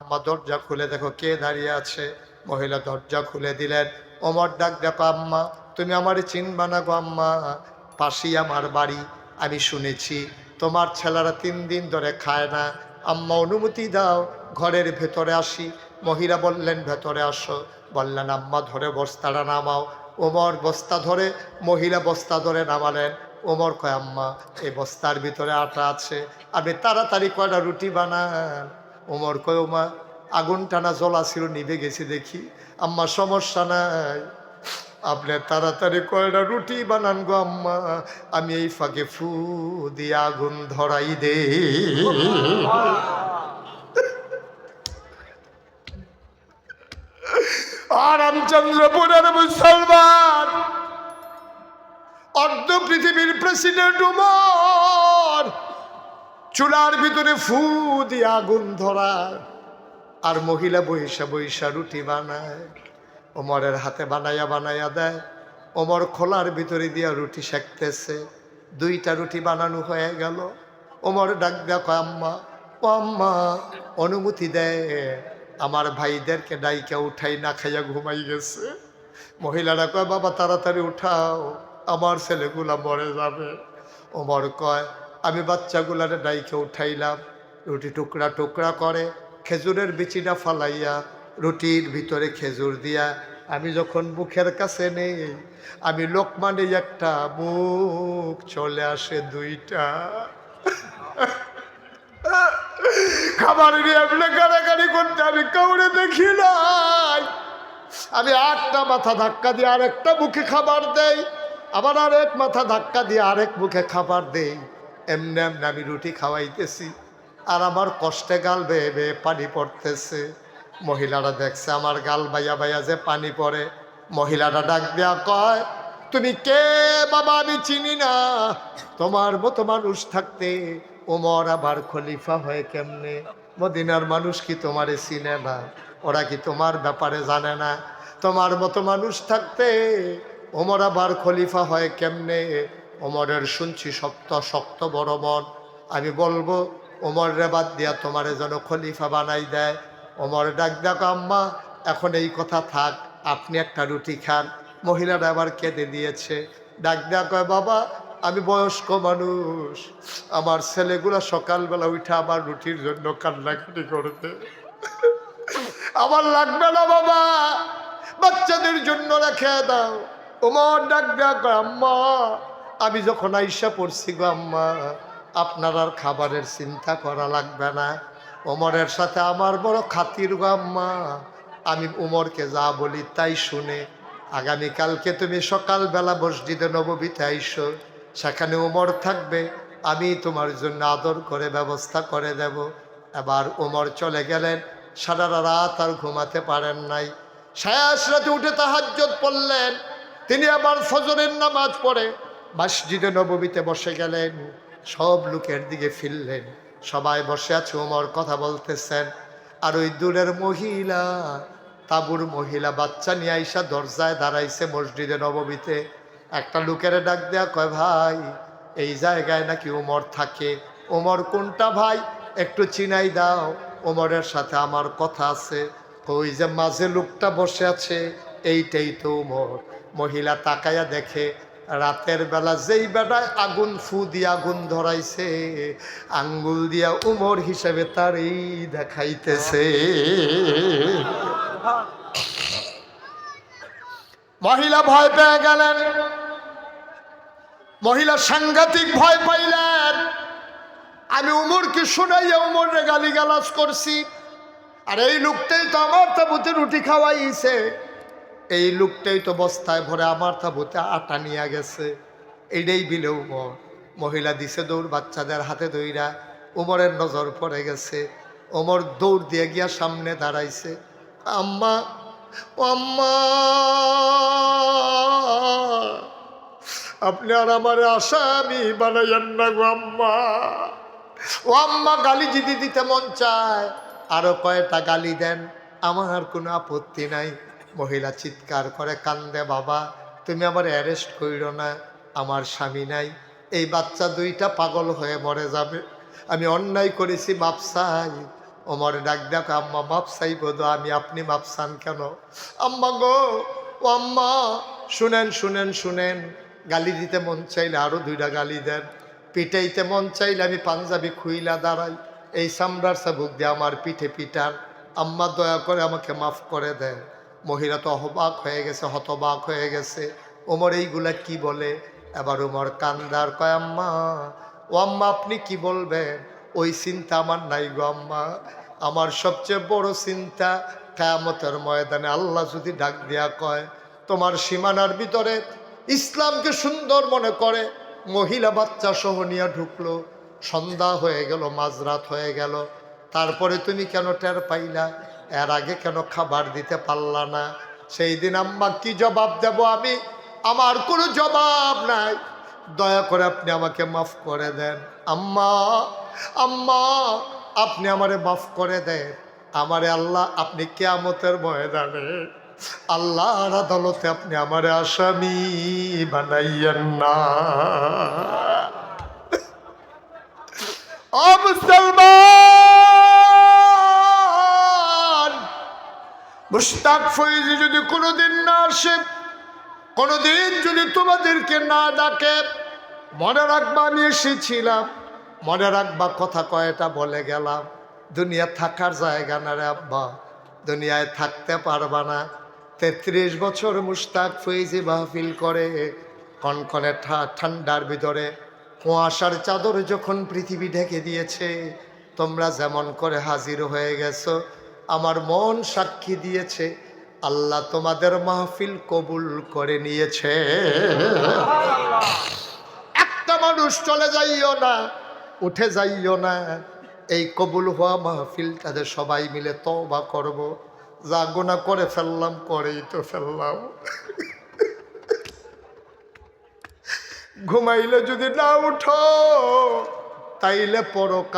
আম্মা দরজা খুলে দেখো, কে দাঁড়িয়ে আছে? মহিলা দরজা খুলে দিলেন। অমর ডাক দেখো আম্মা, তুমি আমার চিনবা না গো আম্মা। পাশেই আমার বাড়ি, আমি শুনেছি, তোমার ছেলেরা তিন দিন ধরে খায় না। আম্মা, অনুমতি দাও, ঘরের ভেতরে আসি। মহিলা বললেন, ভেতরে আসো। বললেন, আম্মা, ধরে বস্তাটা নামাও। ওমর বস্তা ধরে, মহিলা বস্তা ধরে নামালেন। ওমর কয়, আম্মা, এই বস্তার ভিতরে আটা আছে আপনি তাড়াতাড়ি কয়টা রুটি বানান ওমর কয়, ওমা, আগুন টানা জ্বলা ছিল নিভে গেছে দেখি। আম্মা, সমস্যা নাই। আপনি তাড়াতাড়ি কয়টা রুটি বানান গো আম্মা। আমি এই ফাঁকে ফু দিয়ে আগুন ধরাই দে আর রামচন্দ্রপুরের মুসলমান। অর্ধ পৃথিবীর প্রেসিডেন্ট উমর চুলার ভিতরে ফু দিয়ে আগুন ধরা আর মহিলা বৈশা বৈশা রুটি বানায়। ওমরের হাতে বানাইয়া বানাইয়া দেয়। ওমর খোলার ভিতরে দিয়া রুটি সেঁকতেছে। দুইটা রুটি বানানো হয়ে গেল। ওমর ডাক, দেখো আম্মা, ও আম্মা, অনুমতি দেয় আমার ভাইদেরকে ডাইকে উঠাই না খাইয়া ঘুমাই গেছে। মহিলারা কয়, বাবা, তাড়াতাড়ি উঠাও। আমার ছেলেগুলা মরে যাবে। ওমর কয় আমি বাচ্চাগুলার ডাইকে উঠাইলাম, রুটি টুকরা টুকরা করে, খেজুরের বিচিটা ফালাইয়া রুটির ভিতরে খেজুর দিয়া, আমি যখন মুখের কাছে নেই, আমি লোকমানে একটা মুখ চলে আসে দুইটা। খাবার নিয়ে আপনি করতে আমি কাউরে দেখি নাই। আমি আটটা মাথা ধাক্কা দিয়ে আরেকটা মুখে খাবার দেই, আবার আরেক মাথা ধাক্কা দিয়ে আরেক মুখে খাবার দেই। এমনি এমনি আমি রুটি খাওয়াইতেছি। আর আমার কষ্টে গাল বেয়ে বেয়ে পানি পড়তেছে। মহিলারা দেখছে আমার গাল বাইয়া বাইয়া যে পানি পড়ে। মহিলারা ডাক দেয়া কয়, তুমি কে? বাবা, আমি চিনি না। তোমার মতো মানুষ থাকতে ওমর আবার খলিফা হয় কেমনে? মদিনার মানুষ কি তোমারে চিনে না? ওরা কি তোমার ব্যাপারে জানে না? তোমার মতো মানুষ থাকতে ওমর আবার খলিফা হয় কেমনে? ওমরের শুনছি শক্ত শক্ত বড় মন। আমি বলব ওমর রে বাদ দিয়া তোমারে যেন খলিফা বানাই দেয়। ওমর ডাক ডাক আম্মা, এখন এই কথা থাক, আপনি একটা রুটি খান। মহিলারা আবার কেঁদে দিয়েছে। ডাক কয়, বাবা, আমি বয়স্ক মানুষ। আমার ছেলেগুলা সকালবেলা উঠে আমার রুটির জন্য কান্নাকাটি করতে আমার লাগবে না, বাবা। বাচ্চাদের জন্য রেখে দাও। ওমর ডাক দেয়া কয়, আম্মা আমি যখন আইসা পড়ছি গো আম্মা, আপনার আর খাবারের চিন্তা করা লাগবে না। ওমরের সাথে আমার বড় খাতির গো আম্মা। আমি উমরকে যা বলি তাই শুনে আগামীকালকে তুমি সকালবেলা মসজিদে নবমীতে আইসো, সেখানে উমর থাকবে। আমি তোমার জন্য আদর করে ব্যবস্থা করে দেব। এবার উমর চলে গেলেন, সারা রাত আর ঘুমাতে পারেন নাই। শেষ রাতে উঠে তাহাজ্জত পড়লেন। তিনি আবার ফজরের নামাজ পড়ে। মসজিদে নবমীতে বসে গেলেন, সব লোকের দিকে ফিরলেন। সবাই বসে আছে উমর কথা বলতেছেন, আর ওই দূরের মহিলা, তাবুর মহিলা, বাচ্চা নিয়ে আইসা দরজায় দাঁড়াইছে মসজিদে নবমীতে। একটা লোকের ডাক দেয়া কয়, ভাই, এই জায়গায় নাকি উমর থাকে। ওমর কোনটা ভাই? একটু চিনাই দাও। ওমরের সাথে আমার কথা আছে। ওই যে মাঝে লোকটা বসে আছে, এইটাই তো উমর মহিলা তাকায়া দেখে রাতের বেলা যেই বেটায় আগুন ফু দিয়ে আগুন ধরাইছে, আঙ্গুল দিয়া উমর হিসেবে তার এই দেখাইতেছে। মহিলা ভয় পেয়ে গেলেন, মহিলা সাংঘাতিক ভয় পাইলেন। আমি উমরকে শোনাইয়া উমরে গালি গালাজ করছি। আর এই লোকটাই তো আমার তাবুতে রুটি খাওয়াইছে। এই লোকটাই তো বস্তায় ভরে আমার তা তাবুতে আটা নিয়ে গেছে। এইটাই বিলে উমর। মহিলা দিছে দৌড়, বাচ্চাদের হাতে দইরা উমরের নজর পড়ে গেছে। ওমর দৌড় দিয়ে গিয়া সামনে দাঁড়াইছে। আম্মা, ও আম্মা! আপনি আর আমার আসামি বানাইয়েন না গো আম্মা। ও আম্মা, গালি যদি দিতে মন চায়, আরও কয়টা গালি দেন, আমার কোনো আপত্তি নাই। মহিলা চিৎকার করে, কান্দে, বাবা, তুমি আমার অ্যারেস্ট করিও না, আমার স্বামী নাই। এই বাচ্চা দুইটা পাগল হয়ে মরে যাবে। আমি অন্যায় করেছি বাপসাই ওমর ডাক, দেখো, আম্মা, মাপ বোধ আমি, আপনি মাপ চান কেন? আম্মা গো, ও আম্মা, শুনেন শুনেন শুনেন, গালি দিতে মন চাইলে আরও দুইটা গালি দেন। পিটাইতে মন চাইলে আমি পাঞ্জাবি খুইলা দাঁড়াই। এই সামরার সাবুক দিয়ে আমার পিঠে পিটান। আম্মা, দয়া করে আমাকে মাফ করে দেন। মহিলা তো অহবাক হয়ে গেছে, হতবাক হয়ে গেছে। ওমর এইগুলা কি বলে? এবার ওমর কান্দার, কয় আম্মা, ও আম্মা আপনি কি বলবেন? ওই চিন্তা আমার নাই গো আম্মা। আমার সবচেয়ে বড় চিন্তা, কেয়ামতের ময়দানে আল্লাহ যদি ডাক দিয়া কয়, তোমার সীমানার ভিতরে ইসলামকে সুন্দর মনে করে মহিলা বাচ্চা সহ নিয়ে ঢুকলো। সন্ধ্যা হয়ে গেল, মাঝরাত হয়ে গেল। তারপরে তুমি কেন টের পাইলা? এর আগে কেন খাবার দিতে পারলা না? সেই দিন আম্মা কি জবাব দেব আমি? আমার কোনো জবাব নাই। দয়া করে আপনি আমাকে মাফ করে দেন। আম্মা আম্মা, আপনি আমারে মাফ করে দেন। আমারে আল্লাহ, আপনি কেয়ামতের ময়দানে আল্লাহর আদালতে আপনি আমারে আসামি বানাইয়েন না। মুসলমান! মুস্তাক ফৈজি যদি কোনোদিন না আসে, কোনোদিন যদি তোমাদেরকে না ডাকে, মনে রাখবা আমি এসেছিলাম, মনে রাখবা কথা কয়টা বলে গেলাম, দুনিয়া থাকার জায়গা না রে আব্বা, দুনিয়ায় থাকতে পারবা না। তেত্রিশ বছর মুস্তাক ফৈজি মাহফিল করে, কনকনে ঠান্ডার ভিতরে, কুয়াশার চাদর যখন পৃথিবী ঢেকে দিয়েছে, তোমরা যেমন করে হাজির হয়ে গেছো আমার মন সাক্ষী দিয়েছে, আল্লাহ তোমাদের মাহফিল কবুল করে নিয়েছে। একটা মানুষ চলে যাইও না, উঠে যাইও না। এই কবুল হওয়া মাহফিল তাদের সবাই মিলে তবা করব। যা গোনা করে ফেললাম, করেই তো ফেললাম। ঘুমাইলে যদি না উঠো, তাইলে পরকা